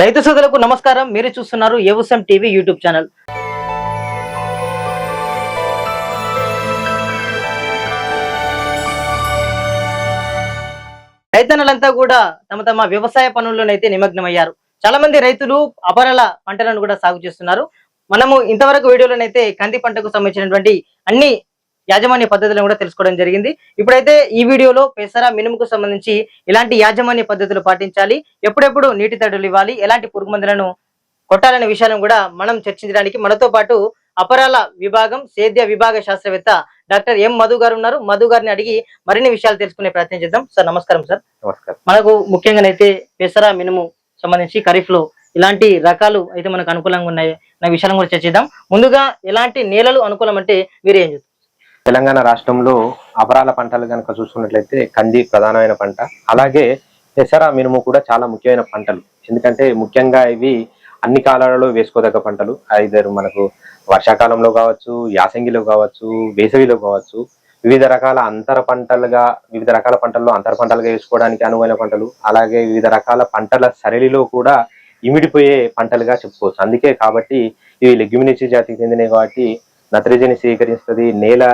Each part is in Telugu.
రైతు సోదరులకు నమస్కారం. మీరు చూస్తున్నారు ఏవుసం టీవీ యూట్యూబ్ ఛానల్. రైతన్నలంతా కూడా తమ తమ వ్యవసాయ పనుల్లోనైతే నిమగ్నమయ్యారు. చాలా మంది రైతులు అపరల పంటలను కూడా సాగు చేస్తున్నారు. మనము ఇంతవరకు వీడియోలోనైతే కంది పంటకు సంబంధించినటువంటి అన్ని యాజమాన్య పద్ధతులను కూడా తెలుసుకోవడం జరిగింది. ఇప్పుడైతే ఈ వీడియోలో పెసర మినుముకు సంబంధించి ఎలాంటి యాజమాన్య పద్ధతులు పాటించాలి. ఎప్పుడెప్పుడు నీటి తడులు ఇవ్వాలి ఎలాంటి పురుగు మందులను కొట్టాలనే విషయాలను కూడా మనం చర్చించడానికి మనతో పాటు అపరాల విభాగం సేద్య విభాగ శాస్త్రవేత్త డాక్టర్ ఎం మధు గారు ఉన్నారు. మధు గారిని అడిగి మరిన్ని విషయాలు తెలుసుకునే ప్రయత్నం చేద్దాం. సార్ నమస్కారం సార్. నమస్కారం. మనకు ముఖ్యంగానైతే పెసర మినుము సంబంధించి ఖరీఫ్లో ఇలాంటి రకాలు అయితే మనకు అనుకూలంగా ఉన్నాయి అనే విషయాలను కూడా చర్చిద్దాం. ముందుగా ఎలాంటి నేలలు అనుకూలం అంటే మీరు ఏం చెప్తారు? తెలంగాణ రాష్ట్రంలో అపరాల పంటలు కనుక చూసుకున్నట్లయితే కంది ప్రధానమైన పంట. అలాగే పెసర మినుము కూడా చాలా ముఖ్యమైన పంటలు. ఎందుకంటే ముఖ్యంగా ఇవి అన్ని కాలాలలో వేసుకోదగ్గ పంటలు. ఐదరు మనకు వర్షాకాలంలో కావచ్చు యాసంగిలో కావచ్చు వేసవిలో కావచ్చు వివిధ రకాల అంతర పంటలుగా వివిధ రకాల పంటల్లో అంతర పంటలుగా వేసుకోవడానికి అనువైన పంటలు. అలాగే వివిధ రకాల పంటల సరళిలో కూడా ఇమిడిపోయే పంటలుగా చెప్పుకోవచ్చు. అందుకే కాబట్టి ఇవి లెగ్యుమినిచి జాతికి చెందినవి కాబట్టి నత్రజని స్వీకరిస్తుంది నేల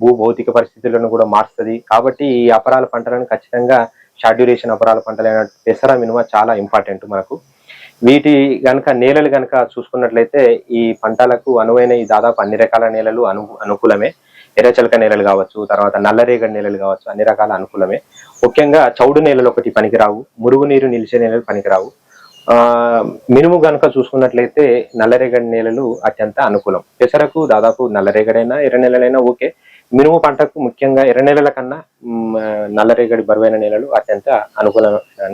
భూ భౌతిక పరిస్థితులను కూడా మారుస్తుంది. కాబట్టి ఈ అపరాల పంటలను ఖచ్చితంగా షార్ట్ డ్యూరేషన్ అపరాల పంటలైన పెసర మినుమ చాలా ఇంపార్టెంట్ మనకు. వీటి గనక నేలలు గనక చూసుకున్నట్లయితే ఈ పంటలకు అనువైన ఈ దాదాపు అన్ని రకాల నేలలు అను అనుకూలమే. ఎర్రచలక నేలలు కావచ్చు తర్వాత నల్లరేగడి నేలలు కావచ్చు అన్ని రకాల అనుకూలమే. ముఖ్యంగా చౌడు నేలలు ఒకటి పనికిరావు మురుగునీరు నిలిచే నేలలు పనికిరావు. మినుము గనక చూసుకున్నట్లయితే నల్లరేగడి నేలలు అత్యంత అనుకూలం. పెసరకు దాదాపు నల్లరేగడైనా ఎర్ర నేలలైనా ఓకే. మినుము పంటకు ముఖ్యంగా ఎర్ర నేలల కన్నా నల్లరేగడి బరువైన నేలలు అత్యంత అనుకూల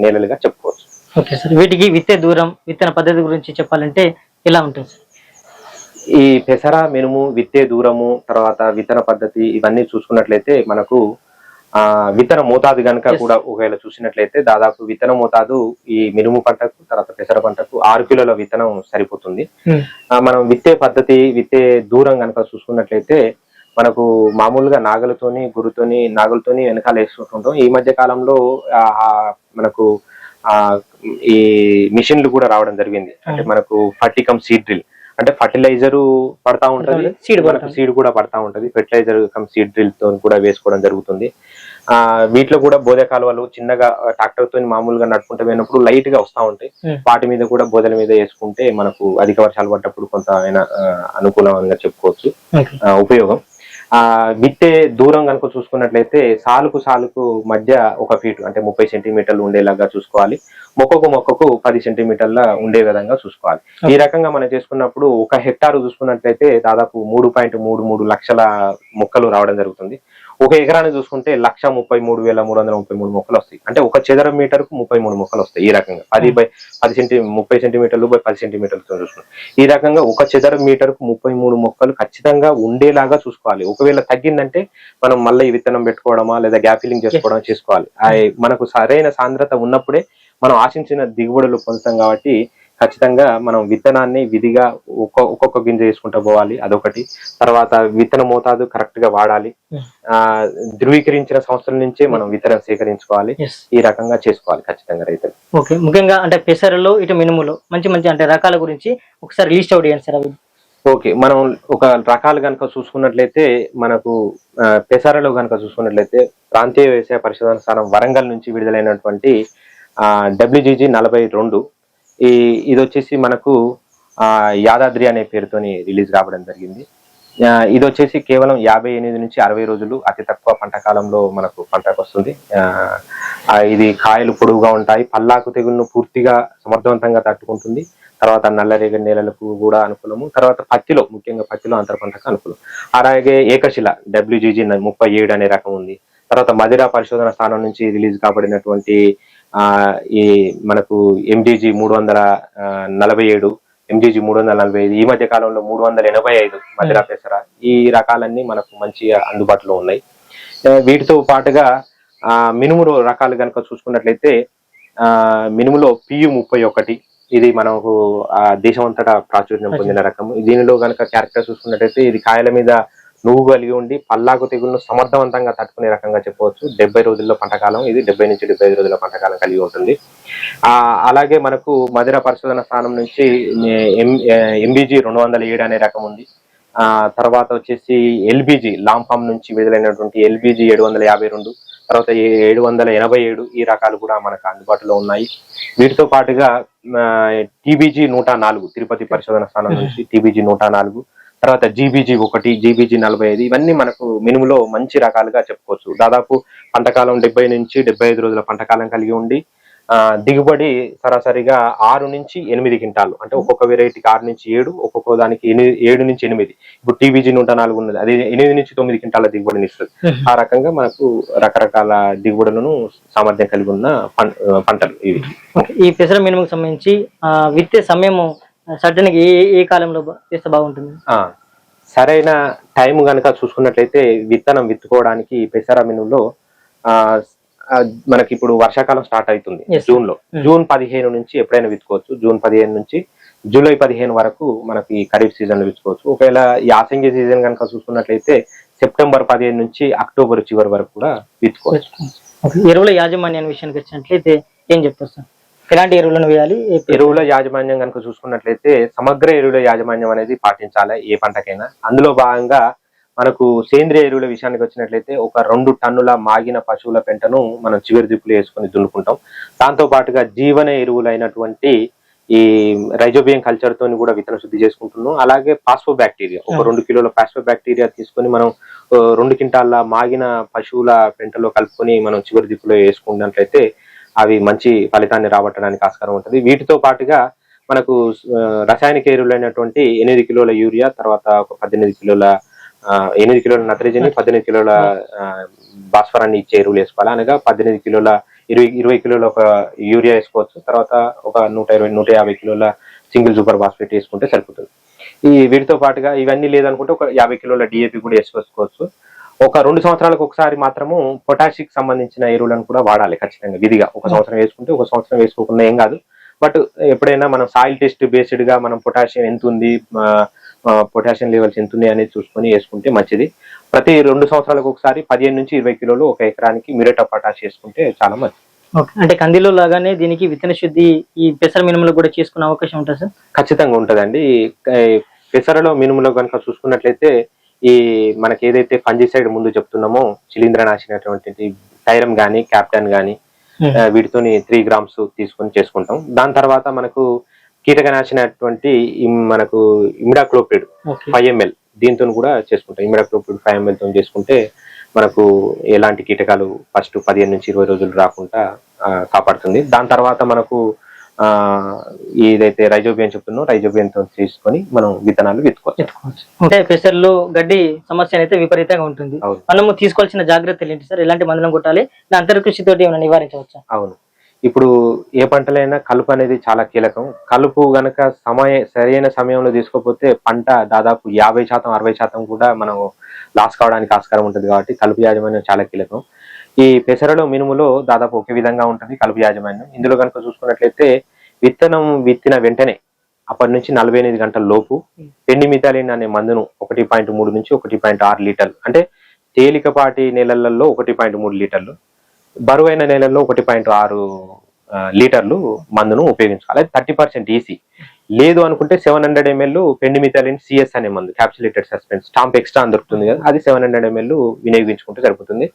నేలలుగా చెప్పుకోవచ్చు. Okay sir. వీటికి విత్తే దూరం విత్తన పద్ధతి గురించి చెప్పాలంటే ఎలా ఉంటుంది సార్? ఈ పెసర మినుము విత్తే దూరము తర్వాత విత్తన పద్ధతి ఇవన్నీ చూసుకున్నట్లయితే మనకు ఆ విత్తన మోతాదు గనక. కూడా ఒకవేళ చూసినట్లయితే దాదాపు విత్తన మోతాదు ఈ మినుము పంటకు తర్వాత పెసర పంటకు ఆరు కిలోల విత్తనం సరిపోతుంది. Hmm. మనం విత్తే పద్ధతి విత్తే దూరం గనక చూసుకున్నట్లయితే మనకు మామూలుగా నాగలతోని గురుతోని నాగలతోని వెనకాల వేసుకుంటుంటాం. ఈ మధ్య కాలంలో మనకు ఆ ఈ మిషన్లు కూడా రావడం జరిగింది. అంటే మనకు ఫర్టికమ్ సీడ్ డ్రిల్. అంటే ఫర్టిలైజర్ పడతా ఉంటది. పడతా. సీడ్ కూడా పడతా ఉంటది. ఫెర్టిలైజర్ కమ్ సీడ్ డ్రిల్తో కూడా వేసుకోవడం జరుగుతుంది. వీటిలో కూడా బోధ కాలువలు చిన్నగా ట్రాక్టర్తో మామూలుగా నడుపుకుంటూ పోయినప్పుడు లైట్గా వస్తా ఉంటాయి. వాటి మీద కూడా బోధల మీద వేసుకుంటే మనకు అధిక వర్షాలు పడ్డప్పుడు కొంత అనుకూలంగా చెప్పుకోవచ్చు. ఉపయోగం. ఆ విత్తే దూరం కనుక చూసుకున్నట్లయితే సాలుకు సాలుకు మధ్య ఒక ఫీట్ అంటే ముప్పై సెంటీమీటర్లు ఉండేలాగా చూసుకోవాలి. మొక్కకు మొక్కకు పది సెంటీమీటర్ల ఉండే విధంగా చూసుకోవాలి. ఈ రకంగా మనం చేసుకున్నప్పుడు ఒక హెక్టార్ చూసుకున్నట్లయితే దాదాపు మూడు పాయింట్ మూడు మూడు లక్షల మొక్కలు రావడం జరుగుతుంది. ఒక ఎకరాన్ని చూసుకుంటే లక్ష ముప్పై మూడు వేల మూడు వందల ముప్పై మూడు మొక్కలు వస్తాయి. అంటే ఒక చదరం మీటర్కు ముప్పై మూడు మొక్కలు వస్తాయి ఈ రకంగా. పది బై పది సెంటీ ముప్పై సెంటీమీటర్లు బై పది సెంటీమీటర్లతో చూసుకుంటాం. ఈ రకంగా ఒక చదరం మీటర్కు ముప్పై మూడు మొక్కలు ఖచ్చితంగా ఉండేలాగా చూసుకోవాలి. ఒకవేళ తగ్గిందంటే మనం మళ్ళీ విత్తనం పెట్టుకోవడమా లేదా గ్యాప్ ఫిల్లింగ్ చేసుకోవడం చేసుకోవాలి. మనకు సరైన సాంద్రత ఉన్నప్పుడే మనం ఆశించిన దిగుబడులు పొందుతాం కాబట్టి ఖచ్చితంగా మనం విత్తనాన్ని విధిగా ఒక్క ఒక్కొక్క గింజ వేసుకుంటూ పోవాలి అదొకటి. తర్వాత విత్తన మోతాదు కరెక్ట్గా వాడాలి. ఆ ధృవీకరించిన సంస్థల నుంచే మనం విత్తనం సేకరించుకోవాలి. ఈ రకంగా చేసుకోవాలి ఖచ్చితంగా రైతులు. ఓకే ముఖ్యంగా అంటే పెసరలో ఇటు మినుములో మంచి మంచి అంటే రకాల గురించి ఒకసారి లిస్ట్ అవుట్ చేయండి సార్ అవి. ఓకే మనం ఒక రకాలు కనుక చూసుకున్నట్లయితే మనకు పెసరలో కనుక చూసుకున్నట్లయితే ప్రాంతీయ వ్యవసాయ పరిశోధన స్థానం వరంగల్ నుంచి విడుదలైనటువంటి డబ్ల్యూజీజీ నలభై రెండు ఈ ఇది వచ్చేసి మనకు యాదాద్రి అనే పేరుతోని రిలీజ్ కావడం జరిగింది. ఇది వచ్చేసి కేవలం యాభై ఎనిమిది నుంచి అరవై రోజులు అతి తక్కువ పంట కాలంలో మనకు పంటకు వస్తుంది. ఇది కాయలు పొడవుగా ఉంటాయి పల్లాకు తెగులను పూర్తిగా సమర్థవంతంగా తట్టుకుంటుంది. తర్వాత నల్లరేగడి నేలలకు కూడా అనుకూలము. తర్వాత పత్తిలో ముఖ్యంగా పత్తిలో అంతర పంటకు అనుకూలం. అలాగే ఏకశిల డబ్ల్యూజీజీ ముప్పై ఏడు అనే రకం ఉంది. తర్వాత మదిరా పరిశోధన స్థానం నుంచి రిలీజ్ కాబడినటువంటి ఈ మనకు ఎంజీజీ మూడు వందల ఆ, నలభై ఏడు ఎంజీజీ మూడు వందల నలభై ఐదు ఈ మధ్య కాలంలో మూడు వందల ఎనభై ఐదు మదిరా పెసర ఈ రకాలన్నీ మనకు మంచిగా అందుబాటులో ఉన్నాయి. ఆ, వీటితో పాటుగా ఆ మినుము రకాలు కనుక చూసుకున్నట్లయితే ఆ మినుములో పియు ముప్పై ఒకటి ఇది మనకు ఆ దేశం అంతటా ప్రాచుర్యం పొందిన రకం దీనిలో కనుక క్యారెక్టర్ చూసుకున్నట్లయితే ఇది కాయల మీద నువ్వు కలిగి ఉండి పల్లాకు తెగులను సమర్థవంతంగా తట్టుకునే రకంగా చెప్పవచ్చు. డెబ్బై రోజుల్లో పంటకాలం ఇది. డెబ్బై నుంచి డెబ్బై ఐదు రోజుల పంటకాలం కలిగి ఉంటుంది. అలాగే మనకు మధుర పరిశోధన స్థానం నుంచి ఎంబీజీ రెండు వందల ఏడు అనే రకం ఉంది. ఆ తర్వాత వచ్చేసి ఎల్బీజీ లాంఫామ్ నుంచి విడుదలైనటువంటి ఎల్బీజీ ఏడు వందల యాభై రెండు తర్వాత ఏడు వందల ఎనభై ఏడు ఈ రకాలు కూడా మనకు అందుబాటులో ఉన్నాయి. వీటితో పాటుగా టీబీజీ నూట నాలుగు తిరుపతి పరిశోధన స్థానం నుంచి టీబీజీ నూట నాలుగు తర్వాత జీబీజీ ఒకటి జీబీజీ నలభై ఐదు ఇవన్నీ మనకు మినుములో మంచి రకాలుగా చెప్పుకోవచ్చు. దాదాపు పంటకాలం డెబ్బై నుంచి డెబ్బై ఐదు రోజుల పంటకాలం కలిగి ఉండి దిగుబడి సరాసరిగా ఆరు నుంచి ఎనిమిది క్వింటాలు. అంటే ఒక్కొక్క వెరైటీకి ఆరు నుంచి ఏడు ఒక్కొక్క దానికి ఎనిమిది ఏడు నుంచి ఎనిమిది. ఇప్పుడు టీబీజీ నూట నాలుగు ఉన్నది. అది ఎనిమిది నుంచి తొమ్మిది క్వింటాల దిగుబడిని ఇస్తుంది. ఆ రకంగా మనకు రకరకాల దిగుబడులను సామర్థ్యం కలిగి ఉన్న పం- పంటలు ఇవి. ఈ పెసర మినుముకు సంబంధించి విత్తే సమయము సడన్ ఏ ఏ కాలంలో చేస్తే బాగుంటుంది. సరైన టైం గనక చూసుకున్నట్లయితే విత్తనం విత్తుకోవడానికి పెసర మినులో ఆ ఆ, మనకి ఇప్పుడు వర్షాకాలం స్టార్ట్ అవుతుంది. జూన్లో Hmm. జూన్ పదిహేను నుంచి ఎప్పుడైనా విత్తుకోవచ్చు. జూన్ పదిహేను నుంచి జూలై పదిహేను వరకు మనకి ఖరీఫ్ సీజన్లో విత్తుకోవచ్చు. ఒకవేళ యాసంగి సీజన్ కనుక చూసుకున్నట్లయితే సెప్టెంబర్ పదిహేను నుంచి అక్టోబర్ చివరి వరకు కూడా విత్తుకోవచ్చు. ఎరువుల యాజమాన్యాన్ని విషయానికి వచ్చినట్లయితే ఏం చెప్తారు సార్? ఎలాంటి ఎరువులను వేయాలి? ఎరువుల యాజమాన్యం కనుక చూసుకున్నట్లయితే సమగ్ర ఎరువుల యాజమాన్యం అనేది పాటించాలి ఏ పంటకైనా? అందులో భాగంగా మనకు సేంద్రియ ఎరువుల విషయానికి వచ్చినట్లయితే ఒక రెండు టన్నుల మాగిన పశువుల పెంటను మనం చివరి దిప్పులు వేసుకొని దున్నుకుంటాం. దాంతో పాటుగా జీవన ఎరువులైనటువంటి ఈ రైజోబియం కల్చర్ తోని కూడా విత్తన శుద్ధి చేసుకుంటున్నాం. అలాగే పాస్పో బ్యాక్టీరియా ఒక. రెండు కిలోల పాస్పో బ్యాక్టీరియా తీసుకొని మనం రెండు క్వింటాల మాగిన పశువుల పెంటలో కలుపుకొని మనం చివరి దిక్కులో వేసుకున్నట్లయితే అవి మంచి ఫలితాన్ని రాబట్టడానికి ఆస్కారం ఉంటుంది. వీటితో పాటుగా మనకు రసాయనిక ఎరువులైనటువంటి ఎనిమిది కిలోల యూరియా తర్వాత ఒక పద్దెనిమిది కిలోల ఎనిమిది కిలోల నత్రజని పద్దెనిమిది కిలోల భాస్వరాన్ని ఇచ్చే ఎరువులు వేసుకోవాలి. అనగా పద్దెనిమిది కిలోల ఇరవై ఇరవై కిలోల ఒక యూరియా వేసుకోవచ్చు. తర్వాత ఒక నూట ఇరవై నూట యాభై కిలోల సింగిల్ సూపర్ ఫాస్ఫేట్ వేసుకుంటే సరిపోతుంది. ఈ వీటితో పాటుగా ఇవన్నీ లేదనుకుంటే ఒక యాభై కిలోల డిఏపి కూడా వేసుకోవచ్చు. ఒక రెండు సంవత్సరాలకు ఒకసారి మాత్రము పొటాషిక్ సంబంధించిన ఎరువులను కూడా వాడాలి ఖచ్చితంగా విధిగా. ఒక సంవత్సరం వేసుకుంటే ఒక సంవత్సరం వేసుకోకుండా ఏం కాదు. బట్ ఎప్పుడైనా మనం సాయిల్ టెస్ట్ బేస్డ్గా మనం పొటాషియం ఎంత ఉంది పొటాషియం లెవెల్స్ ఎంత ఉన్నాయి అనేది చూసుకొని వేసుకుంటే మంచిది. ప్రతి రెండు సంవత్సరాలకు ఒకసారి పదిహేను నుంచి ఇరవై కిలోలు ఒక ఎకరానికి మిరేటా పొటాష్ వేసుకుంటే చాలా మంచిది. అంటే కందిలో లాగానే దీనికి విత్తన శుద్ధి ఈ పెసర మినుములు కూడా చేసుకునే అవకాశం ఉంటుంది సార్? ఖచ్చితంగా ఉంటదండి. పెసరలో మినుములో కనుక చూసుకున్నట్లయితే ఈ మనకి ఏదైతే ఫంజిసైడ్ ముందు చెప్తున్నామో శిలీంద్రనాశినటువంటి టైరం గానీ క్యాప్టన్ గానీ వీటితోని త్రీ గ్రామ్స్ తీసుకొని చేసుకుంటాం. దాని తర్వాత మనకు కీటకనాశినటువంటి మనకు ఇమిడాక్లోపిడ్ ఫైవ్ ఎంఎల్ దీంతో కూడా చేసుకుంటాం. ఇమిడాక్లోపిడ్ ఫైవ్ ఎంఎల్తో చేసుకుంటే మనకు ఎలాంటి కీటకాలు ఫస్ట్ పదిహేను నుంచి ఇరవై రోజులు రాకుండా కాపాడుతుంది. దాని తర్వాత మనకు ఏదైతే రైజోబియం చెప్తున్నో రైజోబియంతో తీసుకొని మనం విత్తనాలు విత్తుకోవచ్చు. అంటే పెసర్లో గడ్డి సమస్య అయితే విపరీతంగా ఉంటుంది. మనము తీసుకోవాల్సిన జాగ్రత్తలు ఏంటి సార్? ఎలాంటి మందులను కొట్టాలి? అంతర్ కృషితోటి ఏమైనా నివారించవచ్చా? అవును. ఇప్పుడు ఏ పంటలైనా కలుపు అనేది చాలా కీలకం. కలుపు గనక సమయ సరైన సమయంలో తీసుకోకపోతే పంట దాదాపు యాభై శాతం అరవై శాతం కూడా మనం లాస్ కావడానికి ఆస్కారం ఉంటుంది కాబట్టి కలుపు యాజమాన్యం చాలా కీలకం. ఈ పెసరలో మినుములో దాదాపు ఒకే విధంగా ఉంటుంది కలుపు యాజమాన్యం. ఇందులో కనుక చూసుకున్నట్లయితే విత్తనం విత్తిన వెంటనే అప్పటి నుంచి నలభై ఎనిమిది గంటల లోపు పెండిమిథాలిన్ అనే మందును ఒకటి పాయింట్ మూడు నుంచి ఒకటి పాయింట్ ఆరు లీటర్లు అంటే తేలికపాటి నెలలలో ఒకటి పాయింట్ మూడు లీటర్లు బరువైన నెలల్లో ఒకటి పాయింట్ ఆరు లీటర్లు మందును ఉపయోగించాలి థర్టీ పర్సెంట్ ఈసీ. లేదు అనుకుంటే seven hundred ML pendimethalin CS అనే మందు క్యాప్సులేటెడ్ సస్పెన్స్ స్టాంప్ ఎక్స్ట్రా అని దొరుకుతుంది కదా అది సెవెన్ హండ్రెడ్ ఎంఎల్ వినియోగించుకుంటే సరిపోతుంది.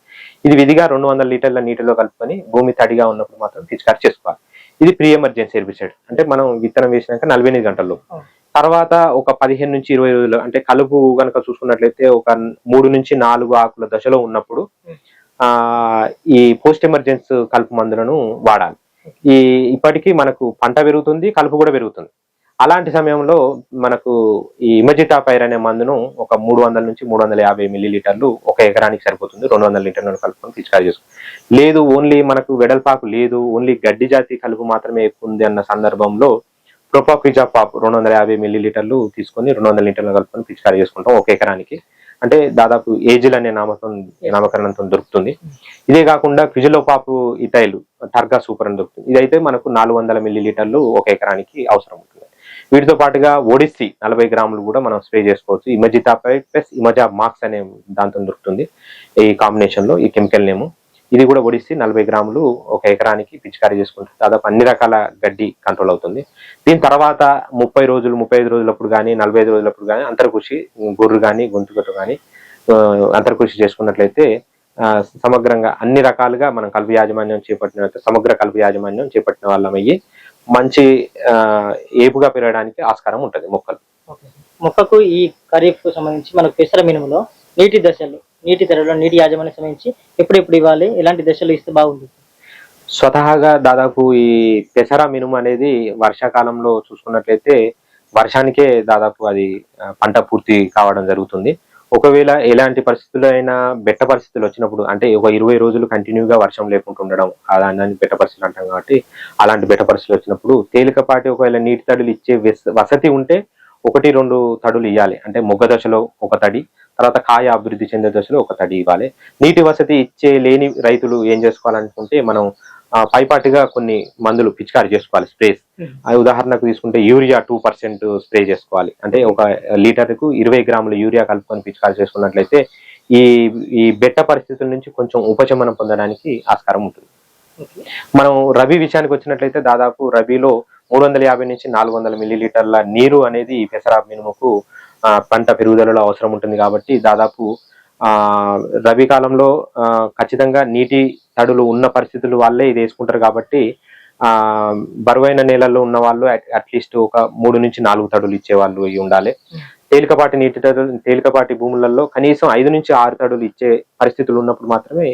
ఇది విధిగా రెండు వందల లీటర్ల నీటిలో కలుపుకొని భూమి తడిగా ఉన్నప్పుడు మాత్రం పిచికారి చేసుకోవాలి. ఇది ప్రీ ఎమర్జెన్సీ హెర్బిసైడ్. అంటే మనం విత్తనం వేసినాక నలభై ఎనిమిది గంటల్లో తర్వాత ఒక పదిహేను నుంచి ఇరవై రోజులు అంటే కలుపు గనక చూసుకున్నట్లయితే ఒక మూడు నుంచి నాలుగు ఆకుల దశలో ఉన్నప్పుడు ఆ ఈ పోస్ట్ ఎమర్జెన్స్ కలుపు మందులను వాడాలి. ఈ ఇప్పటికీ మనకు పంట పెరుగుతుంది కలుపు కూడా పెరుగుతుంది. అలాంటి సమయంలో మనకు ఈ ఇమజితా పైర్ అనే మందును ఒక మూడు వందల నుంచి మూడు వందల యాభై మిల్లీ లీటర్లు ఒక ఎకరానికి సరిపోతుంది. రెండు వందల లీటర్లను కలుపుకొని పిచికారి చేసుకుంటాం లేదు ఓన్లీ మనకు వెడల్పాకు లేదు ఓన్లీ గడ్డి జాతి కలుపు మాత్రమే ఎక్కువ ఉంది అన్న సందర్భంలో ప్రొపాక్విజా పాప్ రెండు వందల యాభై మిల్లీ లీటర్లు తీసుకొని రెండు వందల లీటర్లు కలుపుకొని పిచికారి చేసుకుంటాం. ఒక ఎకరానికి అంటే దాదాపు ఏజిల్ అనే నామకం నామకరణంతో దొరుకుతుంది. ఇదే కాకుండా క్విజిలోపాపు ఇతైలు టర్గా సూపర్ అని దొరుకుతుంది. ఇదైతే మనకు నాలుగు వందల మిల్లీ లీటర్లు ఒక ఎకరానికి అవసరం ఉంటుంది వీటితో పాటుగా ఒడిస్సీ నలభై గ్రాములు కూడా మనం స్ప్రే చేసుకోవచ్చు. ఇమజితాపై ప్లస్ ఇమజా మాక్స్ అనే దాంతో దొరుకుతుంది. ఈ కాంబినేషన్లో ఈ కెమికల్ నేము ఇది కూడా ఒడిస్సీ నలభై గ్రాములు ఒక ఎకరానికి పిచికారీ చేసుకుంటే దాదాపు అన్ని రకాల గడ్డి కంట్రోల్ అవుతుంది. దీని తర్వాత ముప్పై రోజులు ముప్పై ఐదు రోజులప్పుడు కానీ నలభై ఐదు రోజులప్పుడు కానీ అంతర్కృషి గొర్రు కానీ గొంతుకట్టు కానీ అంతర్కృషి చేసుకున్నట్లయితే సమగ్రంగా అన్ని రకాలుగా మనం కలుపు యాజమాన్యం చేపట్టిన సమగ్ర కలుపు యాజమాన్యం చేపట్టిన వాళ్ళం అయ్యి మంచి ఏపుగా పెరగడానికి ఆస్కారం ఉంటుంది మొక్కలు. మొక్కకు ఈ ఖరీఫ్ సంబంధించి మనకు పెసర మినుములో నీటి దశలు నీటి ధరలో నీటి యాజమాన్యం సంబంధించి ఎప్పుడెప్పుడు ఇవ్వాలి? ఎలాంటి దశలు ఇస్తే బాగుంటుంది? స్వతహాగా దాదాపు ఈ పెసర మినుము అనేది వర్షాకాలంలో చూసుకున్నట్లయితే వర్షానికే దాదాపు అది పంట పూర్తి కావడం జరుగుతుంది. ఒకవేళ ఎలాంటి పరిస్థితుల్లో అయినా బెట్ట పరిస్థితులు వచ్చినప్పుడు అంటే ఒక ఇరవై రోజులు కంటిన్యూగా వర్షం లేకుండా ఉండడం అలాంటి బెట్ట పరిస్థితులు అంటాం కాబట్టి అలాంటి బెట్ట పరిస్థితులు వచ్చినప్పుడు తేలికపాటి ఒకవేళ నీటి తడులు ఇచ్చే వసతి ఉంటే ఒకటి రెండు తడులు ఇవ్వాలి అంటే మొగ్గ దశలో ఒక తడి తర్వాత కాయ అభివృద్ధి చెందే దశలో ఒక తడి ఇవ్వాలి. నీటి వసతి ఇచ్చే లేని రైతులు ఏం చేసుకోవాలనుకుంటే మనం పైపాటిగా కొన్ని మందులు పిచికారి చేసుకోవాలి స్ప్రేస్. అది ఉదాహరణకు తీసుకుంటే యూరియా టూ పర్సెంట్ స్ప్రే చేసుకోవాలి. అంటే ఒక లీటర్కు ఇరవై గ్రాముల యూరియా కలుపుకొని పిచికారి చేసుకున్నట్లయితే ఈ ఈ బెట్ట పరిస్థితుల నుంచి కొంచెం ఉపశమనం పొందడానికి ఆస్కారం ఉంటుంది. మనం రబీ విషయానికి వచ్చినట్లయితే దాదాపు రబీలో మూడు వందల యాభై నుంచి నాలుగు వందల మిల్లీలీటర్ల నీరు అనేది పెసర పెసరా మినుముకు పంట పెరుగుదలలో అవసరం ఉంటుంది కాబట్టి దాదాపు ఆ రబీ కాలంలో ఖచ్చితంగా నీటి తడులు ఉన్న పరిస్థితులు వాళ్ళే ఇది వేసుకుంటారు కాబట్టి ఆ బరువైన నేలల్లో ఉన్న వాళ్ళు అట్లీస్ట్ ఒక మూడు నుంచి నాలుగు తడులు ఇచ్చే వాళ్ళు ఉండాలి. తేలికపాటి నీటి తడులు తేలికపాటి భూములలో కనీసం ఐదు నుంచి ఆరు తడులు ఇచ్చే పరిస్థితులు ఉన్నప్పుడు మాత్రమే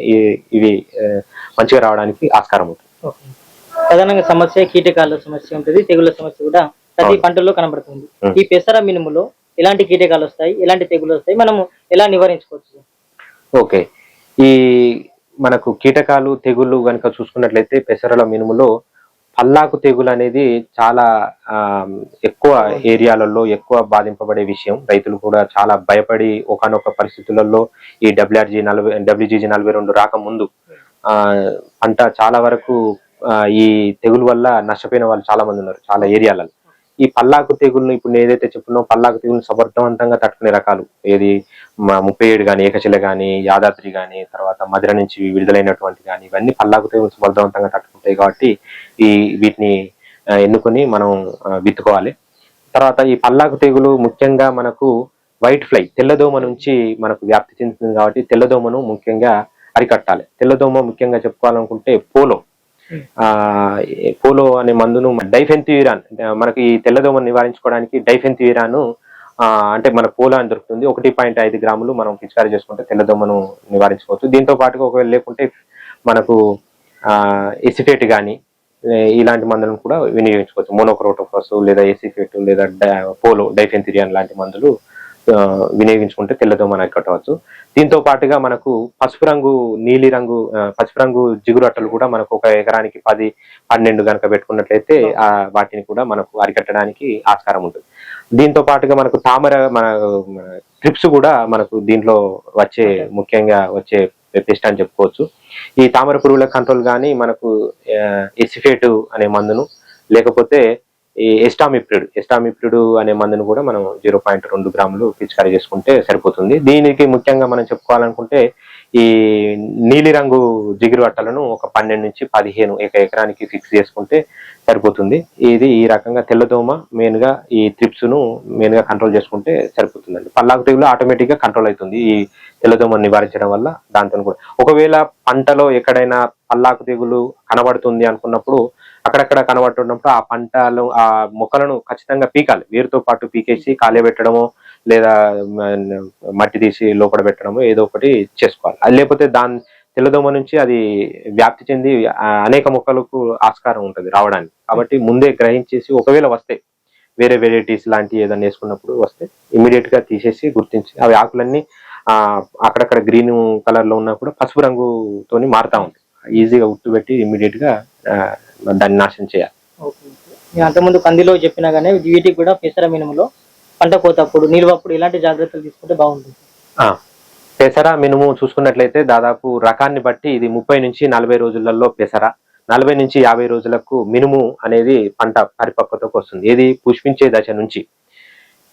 ఇవి మంచిగా రావడానికి ఆస్కారం ఉంటుంది. ప్రధానంగా సమస్య కీటకాల సమస్య ఉంటుంది తెగుళ్ళ సమస్య కూడా ప్రతి. పంటల్లో కనబడుతుంది. ఈ పెసర మినుములో ఎలాంటి కీటకాలు వస్తాయి ఎలాంటి తెగులు వస్తాయి మనము ఎలా నివారించుకోవచ్చు ఓకే ఈ మనకు కీటకాలు తెగుళ్ళు కనుక చూసుకున్నట్లయితే పెసరల మినుములో పల్లాకు తెగులు అనేది చాలా ఎక్కువ ఏరియాలలో ఎక్కువ బాధింపబడే విషయం రైతులు కూడా చాలా భయపడి ఒకనొక పరిస్థితులలో ఈ డబ్ల్యూఆర్జీ నలభై డబ్ల్యూజీజీ నలభై రెండు రాకముందు ఆ పంట చాలా వరకు ఈ తెగులు వల్ల నష్టపోయిన వాళ్ళు చాలా మంది ఉన్నారు చాలా ఏరియాలలో. ఈ పల్లాకు తెగులను ఇప్పుడు నేను ఏదైతే చెప్తున్నా పల్లాకు తెగులను సమర్థవంతంగా తట్టుకునే రకాలు ఏది ముప్పై ఏడు కానీ ఏకశిల కానీ యాదాద్రి కానీ తర్వాత మధుర నుంచి విడుదలైనటువంటి కానీ ఇవన్నీ పల్లాకు తెగులు సమర్థవంతంగా తట్టుకుంటాయి కాబట్టి ఈ వీటిని ఎన్నుకొని మనం విత్తుకోవాలి. తర్వాత ఈ పల్లాకు తెగులు ముఖ్యంగా మనకు వైట్ ఫ్లై తెల్లదోమ నుంచి మనకు వ్యాప్తి చెందుతుంది కాబట్టి తెల్లదోమను ముఖ్యంగా అరికట్టాలి. తెల్లదోమ ముఖ్యంగా చెప్పుకోవాలనుకుంటే పోలో పోలో అనే మందును డైఫెన్థివిరాన్ మనకి ఈ తెల్లదోమను నివారించుకోవడానికి డైఫెన్థివిరాను ఆ, అంటే మన పోలో అని దొరుకుతుంది. ఒకటి పాయింట్ ఐదు గ్రాములు మనం పిచికారీ చేసుకుంటే తెల్లదోమను నివారించుకోవచ్చు. దీంతో పాటుగా ఒకవేళ లేకుంటే మనకు ఆ ఎసిఫేట్ కానీ ఇలాంటి మందులను కూడా వినియోగించుకోవచ్చు. మోనోక్రోటోఫస్ లేదా ఎసిఫేట్ లేదా పోలో డైఫెన్థిరియాన్ లాంటి మందులు వినియోగించుకుంటే తెల్లదోమను అరికట్టవచ్చు దీంతో పాటుగా మనకు పసుపు రంగు నీలి రంగు పసుపు రంగు జిగురు అట్టలు కూడా మనకు ఒక ఎకరానికి పది పన్నెండు కనుక పెట్టుకున్నట్లయితే ఆ వాటిని కూడా మనకు అరికట్టడానికి ఆస్కారం ఉంటుంది. దీంతో పాటుగా మనకు తామర మన ట్రిప్స్ కూడా మనకు దీంట్లో వచ్చే ముఖ్యంగా వచ్చే పెస్ట్ అని చెప్పుకోవచ్చు. ఈ తామర పురుగుల కంట్రోల్ కానీ మనకు ఎసిఫేట్ అనే మందును లేకపోతే ఈ ఎస్టామిప్రిడ్ ఎస్టామిప్రిడ్ అనే మందును కూడా మనం జీరో పాయింట్ రెండు గ్రాములు పిచికారీ చేసుకుంటే సరిపోతుంది. దీనికి ముఖ్యంగా మనం చెప్పుకోవాలనుకుంటే ఈ నీలిరంగు జిగురు అట్టలను ఒక పన్నెండు నుంచి పదిహేను ఒక ఎకరానికి ఫిక్స్ చేసుకుంటే సరిపోతుంది. ఇది ఈ రకంగా తెల్లదోమ మెయిన్గా ఈ ట్రిప్స్ను మెయిన్గా కంట్రోల్ చేసుకుంటే సరిపోతుందండి. పల్లాకు తెగులు ఆటోమేటిక్గా కంట్రోల్ అవుతుంది. ఈ తెల్లదోమను నివారించడం వల్ల దాంతో కూడా. ఒకవేళ పంటలో ఎక్కడైనా పల్లాకు తెగులు కనబడుతుంది అనుకున్నప్పుడు అక్కడక్కడ కనబడుతున్నప్పుడు ఆ పంటలు ఆ మొక్కలను ఖచ్చితంగా పీకాలి. వేరుతో పాటు పీకేసి కాలేబెట్టడము లేదా మట్టి తీసి లోపల పెట్టడము ఏదో ఒకటి చేసుకోవాలి. అది లేకపోతే దాని తెల్లదోమ నుంచి అది వ్యాప్తి చెంది అనేక మొక్కలకు ఆస్కారం ఉంటుంది రావడానికి. కాబట్టి ముందే గ్రహించేసి ఒకవేళ వస్తే వేరే వెరైటీస్ లాంటివి ఏదైనా వేసుకున్నప్పుడు వస్తే ఇమీడియట్గా తీసేసి గుర్తించి అవి ఆకులన్నీ అక్కడక్కడ గ్రీన్ కలర్లో ఉన్నా కూడా పసుపు రంగుతోని మారుతా ఉంటాయి ఈజీగా ఉట్టు పెట్టి ఇమీడియట్గా ఆ, దాన్ని నాశనం చేయాలి. అంతకుముందు కందిలో చెప్పినా కానీ వీటికి కూడా పెసర మినుములో పంట కోతప్పుడు నిల్వప్పుడు ఎలాంటి జాగ్రత్తలు తీసుకుంటే బాగుంటుంది? ఆ, పెసర మినుము చూసుకున్నట్లయితే దాదాపు రకాన్ని బట్టి ఇది ముప్పై నుంచి నలభై రోజులలో పెసర నలభై నుంచి యాభై రోజులకు మినుము అనేది పంట పరిపక్వతకు వస్తుంది. ఏది పుష్పించే దశ నుంచి.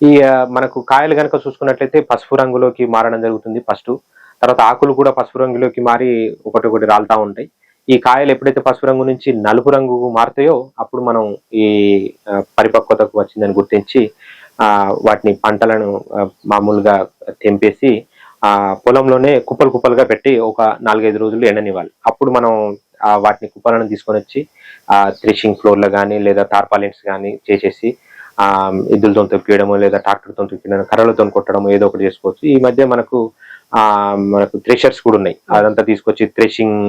ఈ మనకు కాయలు కనుక చూసుకున్నట్లయితే పసుపు రంగులోకి మారడం జరుగుతుంది ఫస్ట్ తర్వాత ఆకులు కూడా పసుపు రంగులోకి మారి ఒకటి ఒకటి రాలుతా ఉంటాయి. ఈ కాయలు ఎప్పుడైతే పసుపు రంగు నుంచి నలుపు రంగు మారుతాయో అప్పుడు మనం ఈ పరిపక్వతకు వచ్చిందని గుర్తించి ఆ వాటిని పంటలను మామూలుగా తెంపేసి ఆ పొలంలోనే కుప్పలు కుప్పలుగా పెట్టి ఒక నాలుగైదు రోజులు ఎండనివ్వాలి. అప్పుడు మనం ఆ వాటిని కుప్పలను తీసుకొని వచ్చి ఆ థ్రెషింగ్ ఫ్లోర్లో కానీ లేదా టార్పాలిన్స్ కానీ చేసేసి ఎద్దులతో తొక్కియడము లేదా ట్రాక్టర్తో తొక్కియడం కర్రలతో కొట్టడం ఏదో ఒకటి చేసుకోవచ్చు. ఈ మధ్య మనకు ఆ మనకు థ్రెషర్స్ కూడా ఉన్నాయి. అదంతా తీసుకొచ్చి థ్రెషింగ్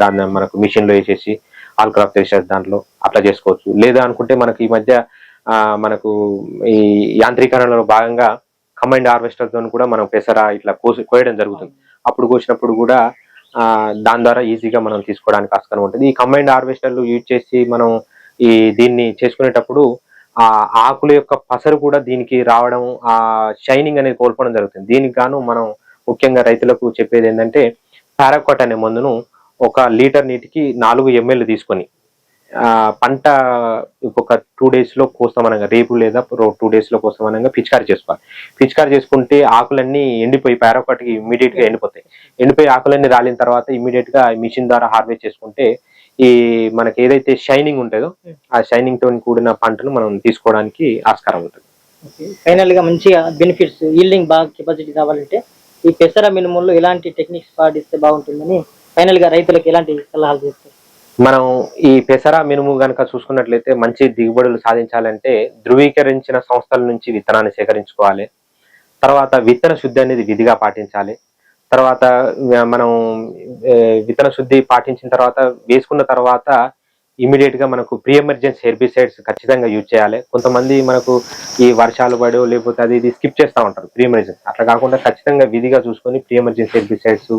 దాన్ని మనకు మిషన్లో వేసేసి ఆల్ క్రాప్ థ్రెషర్స్ దాంట్లో అట్లా చేసుకోవచ్చు. లేదా అనుకుంటే మనకి ఈ మధ్య ఆ మనకు ఈ యాంత్రీకరణలో భాగంగా కంబైండ్ హార్వెస్టర్తో కూడా మనం పెసర ఇట్లా కోసి కోయడం జరుగుతుంది. అప్పుడు కోసినప్పుడు కూడా ఆ దాని ద్వారా ఈజీగా మనం తీసుకోవడానికి ఆస్కారం ఉంటుంది. ఈ కంబైండ్ హార్వెస్టర్లు యూజ్ చేసి మనం ఈ దీన్ని చేసుకునేటప్పుడు ఆ ఆకుల యొక్క పసరు కూడా దీనికి రావడం ఆ షైనింగ్ అనేది కోల్పోవడం జరుగుతుంది. దీనికి గాను మనం ముఖ్యంగా రైతులకు చెప్పేది ఏంటంటే పారాకోట్ అనే మందును ఒక లీటర్ నీటికి నాలుగు ఎంఎల్ తీసుకొని ఆ పంట ఇంకొక టూ డేస్లో కోస్తామనగా రేపు లేదా టూ డేస్లో కోస్తామనగా పిచికారి చేసుకోవాలి. పిచికారి చేసుకుంటే ఆకులన్నీ ఎండిపోయి పారాకోట్కి ఇమీడియట్గా ఎండిపోతాయి. ఎండిపోయి ఆకులన్నీ రాలిన తర్వాత ఇమీడియట్గా మిషన్ ద్వారా హార్వెస్ట్ చేసుకుంటే ఈ మనకి ఏదైతే షైనింగ్ ఉంటుందో ఆ షైనింగ్తో కూడిన పంటను మనం తీసుకోవడానికి ఆస్కారం ఉంటుంది. ఫైనల్గా మంచిగా బెనిఫిట్స్ ఈల్డింగ్ బాగా కెపాసిటీ కావాలంటే ఈ పెసర మినుముల్లో ఎలాంటి టెక్నిక్స్ పాటిస్తే బాగుంటుందని ఫైనల్గా రైతులకు ఎలాంటి సలహాలు చేస్తారు? మనం ఈ పెసర మినుము గనక చూసుకున్నట్లయితే మంచి దిగుబడులు సాధించాలంటే ధృవీకరించిన సంస్థల నుంచి విత్తనాన్ని సేకరించుకోవాలి. తర్వాత విత్తన శుద్ధి అనేది విధిగా పాటించాలి. తర్వాత మనం విత్తన శుద్ధి పాటించిన తర్వాత వేసుకున్న తర్వాత ఇమీడియట్గా మనకు ప్రీ ఎమర్జెన్సీ హెర్బిసైడ్స్ ఖచ్చితంగా యూజ్ చేయాలి. కొంతమంది మనకు ఈ వర్షాలు పడో లేకపోతే అది ఇది స్కిప్ చేస్తూ ఉంటారు ప్రీ ఎమర్జెన్సీ అట్లా కాకుండా ఖచ్చితంగా విధిగా చూసుకొని ప్రీ ఎమర్జెన్సీ హెర్బిసైడ్స్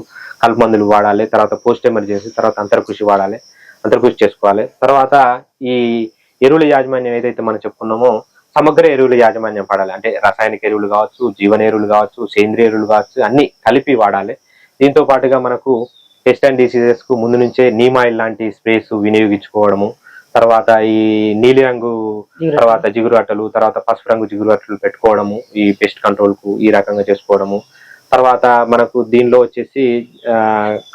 కలుపు మందులు వాడాలి తర్వాత పోస్ట్ ఎమర్జెన్సీ తర్వాత అంతర్కృషి వాడాలి అంతర్కృషి చేసుకోవాలి. తర్వాత ఈ ఎరువుల యాజమాన్యం ఏదైతే మనం చెప్పుకున్నామో సమగ్ర ఎరువుల యాజమాన్యం పడాలి. అంటే రసాయనిక ఎరువులు కావచ్చు జీవన ఎరువులు కావచ్చు సేంద్రియ ఎరువులు కావచ్చు అన్ని కలిపి వాడాలి. దీంతో పాటుగా మనకు పెస్ట్ అండ్ డిసీజెస్కు ముందు నుంచే నీమ్ ఆయిల్ లాంటి స్ప్రేస్ వినియోగించుకోవడము తర్వాత ఈ నీలిరంగు తర్వాత జిగురు అట్టలు తర్వాత పసుపు రంగు జిగురు అట్టలు పెట్టుకోవడము ఈ పెస్ట్ కంట్రోల్కు ఈ రకంగా చేసుకోవడము. తర్వాత మనకు దీనిలో వచ్చేసి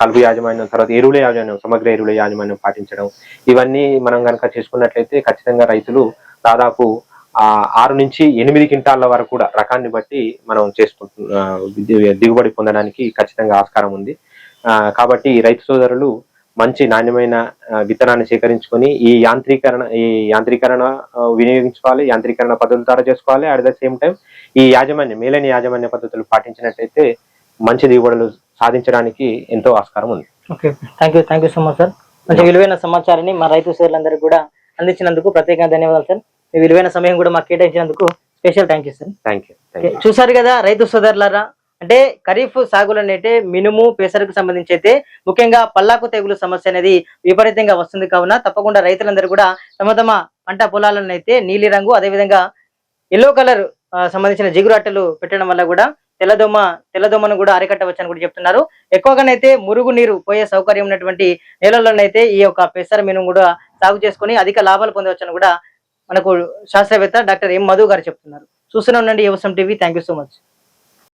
కలుపు యాజమాన్యం తర్వాత ఎరువుల యాజమాన్యం సమగ్ర ఎరువుల యాజమాన్యం పాటించడం. ఇవన్నీ మనం కనుక చేసుకున్నట్లయితే ఖచ్చితంగా రైతులు దాదాపు ఆరు నుంచి ఎనిమిది క్వింటాల వరకు కూడా రకాన్ని బట్టి మనం చేసుకుంటు ఆ, ది- దిగుబడి పొందడానికి ఖచ్చితంగా ఆస్కారం ఉంది. ఆ, కాబట్టి రైతు సోదరులు మంచి నాణ్యమైన విత్తనాన్ని సేకరించుకొని ఈ యాంత్రీకరణ ఈ యాంత్రీకరణ వినియోగించుకోవాలి యాంత్రీకరణ పద్ధతుల ద్వారా చేసుకోవాలి. అట్ ద సేమ్ టైం ఈ యాజమాన్యం మేలైన యాజమాన్య పద్ధతులు పాటించినట్లయితే మంచి దిగుబడులు సాధించడానికి ఎంతో ఆస్కారం ఉంది. Okay. Thank you thank you so much sir మంచి విలువైన సమాచారాన్ని మా రైతు సోదరులందరికీ కూడా అందించినందుకు ప్రత్యేకంగా ధన్యవాదాలు సార్ మీ విలువైన సమయం కూడా మాకు కేటాయించినందుకు special thank you sir. Thank you చూసారు కదా రైతు సోదరులారా? అంటే ఖరీఫ్ సాగులోనైతే మినుము పెసరకు సంబంధించి అయితే ముఖ్యంగా పల్లాకు తెగులు సమస్య అనేది విపరీతంగా వస్తుంది. కావున తప్పకుండా రైతులందరూ కూడా తమ తమ పంట పొలాలను అయితే నీలి రంగు అదేవిధంగా ఎల్లో కలర్ సంబంధించిన జిగురు అట్టలు పెట్టడం వల్ల కూడా తెల్లదోమ తెల్లదోమను కూడా అరికట్టవచ్చని కూడా చెప్తున్నారు. ఎక్కువగానైతే మురుగు నీరు పోయే సౌకర్యం ఉన్నటువంటి నేలల్లోనైతే ఈ యొక్క పెసర మినుము కూడా సాగు చేసుకొని అధిక లాభాలు పొందవచ్చని కూడా మనకు శాస్త్రవేత్త డాక్టర్ ఎం మధు గారు చెప్తున్నారు. చూస్తూనే ఉండండి Vyavasayam TV. Thank you so much